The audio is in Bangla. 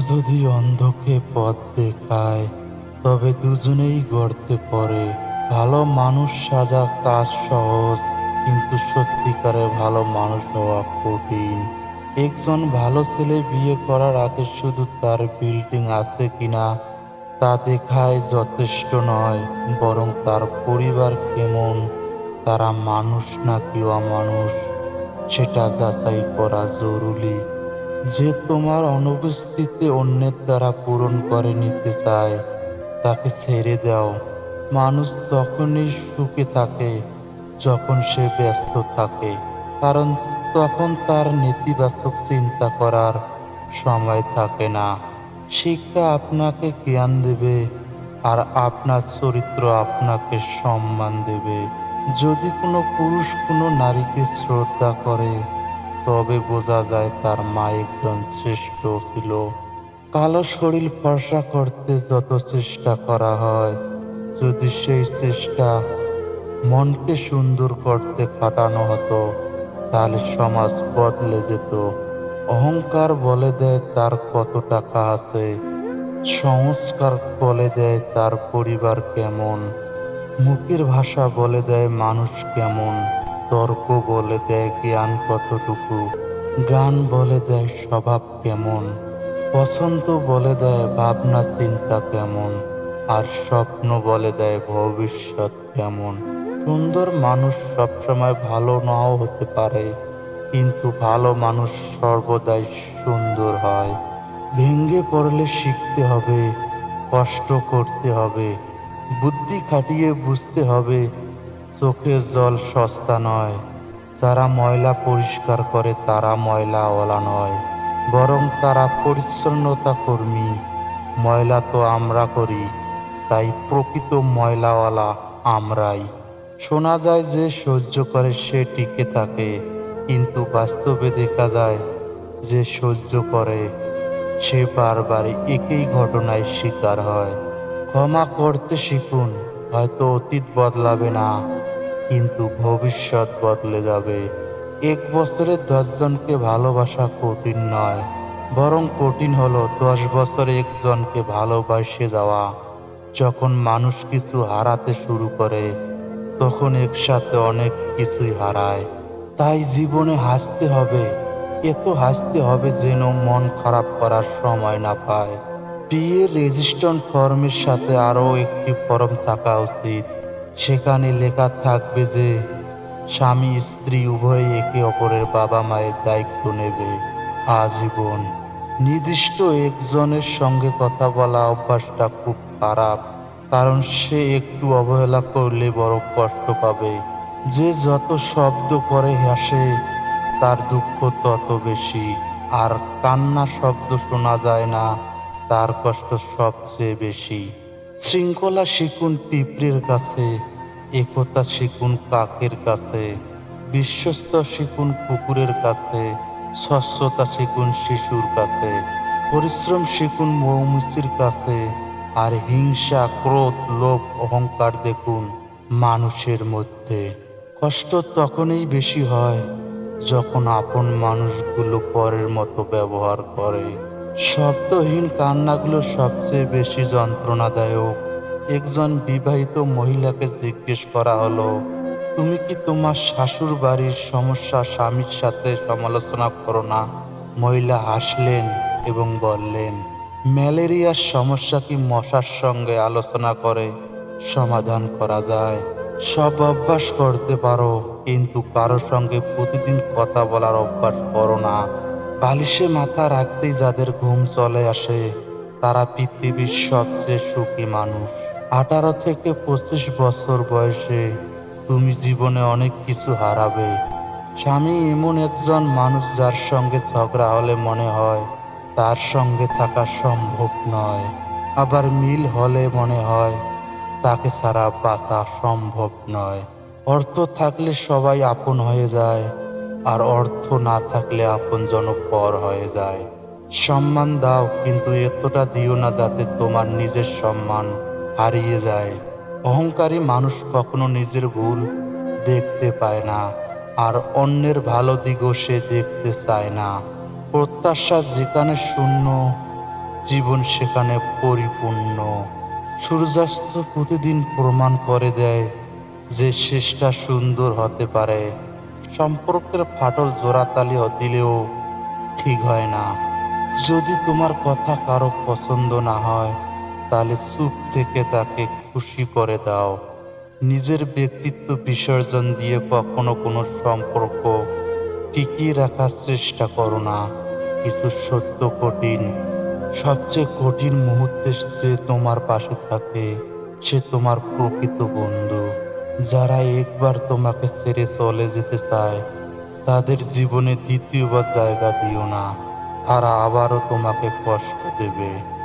যদি অন্ধকে পথ দেখায়, তবে দুজনেই গড়তে পড়ে ভালো মানুষ সাজা কাজ সহজ, কিন্তু সত্যিকারে ভালো মানুষ হওয়া কঠিন। একজন ভালো ছেলে বিয়ে করার আগে শুধু তার বিল্ডিং আছে কিনা, তা দেখায় যথেষ্ট নয়, বরং তার পরিবার কেমন, তারা মানুষ না নাকি অমানুষ, সেটা যাচাই করা জরুরি। যে তোমার অনুপস্থিতি অন্যের দ্বারা পূরণ করে নিতে চায়, তাকে ছেড়ে দাও। মানুষ তখনই সুখে থাকে যখন সে ব্যস্ত থাকে, কারণ তখন তার নেতিবাচক চিন্তা করার সময় থাকে না। শিক্ষা আপনাকে জ্ঞান দেবে আর আপনার চরিত্র আপনাকে সম্মান দেবে। যদি কোনো পুরুষ কোনো নারীকে শ্রদ্ধা করে তবে বোঝা যায় তার মা একজন শ্রেষ্ঠ ছিল। কালো শরীর ফর্সা করতে যত চেষ্টা করা হয়, যদি সেই চেষ্টা মনকে সুন্দর করতে খাটানো হতো, তাহলে সমাজ বদলে যেত। অহংকার বলে দেয় তার কত টাকা আছে, সংস্কার বলে দেয় তার পরিবার কেমন, মুখের ভাষা বলে দেয় মানুষ কেমন। তর্ক বলে দেয় জ্ঞান কতটুকু? গান বলে দেয় স্বভাব কেমন? পছন্দ বলে দেয় ভাবনা চিন্তা কেমন? আর স্বপ্ন বলে দেয় ভবিষ্যৎ কেমন? সুন্দর মানুষ সবসময় ভালো নাও হতে পারে, কিন্তু ভালো মানুষ সর্বদাই সুন্দর হয়। ভেঙ্গে পড়লে শিখতে হবে, কষ্ট করতে হবে, বুদ্ধি খাটিয়ে বুঝতে হবে চোখের জল সস্তা নয়। যারা ময়লা পরিষ্কার করে, তারা ময়লাওয়ালা নয়। বরং তারা পরিচ্ছন্নতা কর্মী। ময়লা তো আমরা করি, তাই প্রকৃত ময়লাওয়ালা আমরাই। শোনা যায় যে সহ্য করে, সে টিকে থাকে। কিন্তু বাস্তবে দেখা যায় যে সহ্য করে, সে বারবার একই ঘটনায় শিকার হয়। ক্ষমা করতে শিখুন, হয়তো অতীত বদলাবে না। কিন্তু ভবিষ্যৎ বদলে যাবে। এক বছরে দশজনকে ভালোবাসা কঠিন নয়, বরং কঠিন হলো দশ বছরে একজনকে ভালোবাসে যাওয়া। যখন মানুষ কিছু হারাতে শুরু করে, তখন একসাথে অনেক কিছুই হারায়। তাই জীবনে হাসতে হবে, এত হাসতে হবে যেন মন খারাপ করার সময় না পায়। বিয়ের রেজিস্ট্রেশন ফর্মের সাথে আরও একটি ফর্ম থাকা উচিত। সেখানে লেখা থাকবে যে, স্বামী স্ত্রী উভয়ে একে অপরের বাবা মায়ের দায়িত্ব নেবে। আজীবন নির্দিষ্ট একজনের সঙ্গে কথা বলা অভ্যাসটা খুব খারাপ, কারণ সে একটু অবহেলা করলে বড় কষ্ট পাবে। যে যত শব্দ করে হাসে, তার দুঃখ তত বেশি। আর কান্না শব্দ শোনা যায় না, তার কষ্ট সবচেয়ে বেশি। শৃঙ্খলা শিখুন পিঁপড়ের কাছে একতা শিখুন কাকের কাছে, বিশ্বস্ত শিখুন কুকুরের কাছে, স্বচ্ছতা শিখুন শিশুর কাছে, পরিশ্রম শিখুন মৌমিছির কাছে, আর হিংসা, ক্রোধ, লোভ, অহংকার দেখুন মানুষের মধ্যে। কষ্ট তখনই বেশি হয় যখন আপন মানুষগুলো পরের মতো ব্যবহার করে। শব্দহীন কান্নাগুলো সবচেয়ে বেশি যন্ত্রণাদায়ক। একজন বিবাহিত মহিলাকে জিজ্ঞেস করা হলো, তুমি কি তোমার শাশুর বাড়ির সমস্যা স্বামীর সাথে সমালোচনা করো না? মহিলা হাসলেন এবং বললেন ম্যালেরিয়ার সমস্যা কি মশার সঙ্গে আলোচনা করে? সমাধান করা যায়। সব অভ্যাস করতে পারো, কিন্তু কারও সঙ্গে প্রতিদিন কথা বলার অভ্যাস করো না। বালিশে মাথা রাখতেই যাদের ঘুম চলে আসে, তারা পৃথিবীর সবচেয়ে সুখী মানুষ। আঠারো থেকে পঁচিশ বছর বয়সে তুমি জীবনে অনেক কিছু হারাবে। স্বামী এমন একজন মানুষ যার সঙ্গে ঝগড়া হলে মনে হয় তার সঙ্গে থাকা সম্ভব নয়। আবার মিল হলে মনে হয় তাকে ছাড়া বাঁচা সম্ভব নয়। অর্থ থাকলে সবাই আপন হয়ে যায় আর অর্থ না থাকলে আপন পর হয়ে যায়। সম্মান দাও, কিন্তু এতটা দিও না যাতে তোমার নিজের সম্মান হারিয়ে যায়। অহংকারী মানুষ কখনো নিজের ভুল দেখতে পায় না, আর অন্যের ভালো দিকও সে দেখতে চায় না। প্রত্যাশা যেখানে শূন্য, জীবন সেখানে পরিপূর্ণ। সূর্যাস্ত প্রতিদিন প্রমাণ করে দেয় যে শেষটা সুন্দর হতে পারে। সম্পর্কের ফাটল জোড়াতালি দিলেও ঠিক হয় না। যদি তোমার কথা কারও পছন্দ না হয় তাহলে চুপ থেকে তাকে খুশি করে দাও। নিজের ব্যক্তিত্ব বিসর্জন দিয়ে কখনো কোনো সম্পর্ক টিকিয়ে রাখার চেষ্টা করো না। কিছু সত্য কঠিন, সবচেয়ে কঠিন মুহূর্তে যে তোমার পাশে থাকে, সে তোমার প্রকৃত বন্ধু। যারা একবার তোমাকে ছেড়ে চলে যেতে চায়, তাদের জীবনে দ্বিতীয়বার জায়গা দিও না। তারা আবারও তোমাকে কষ্ট দেবে।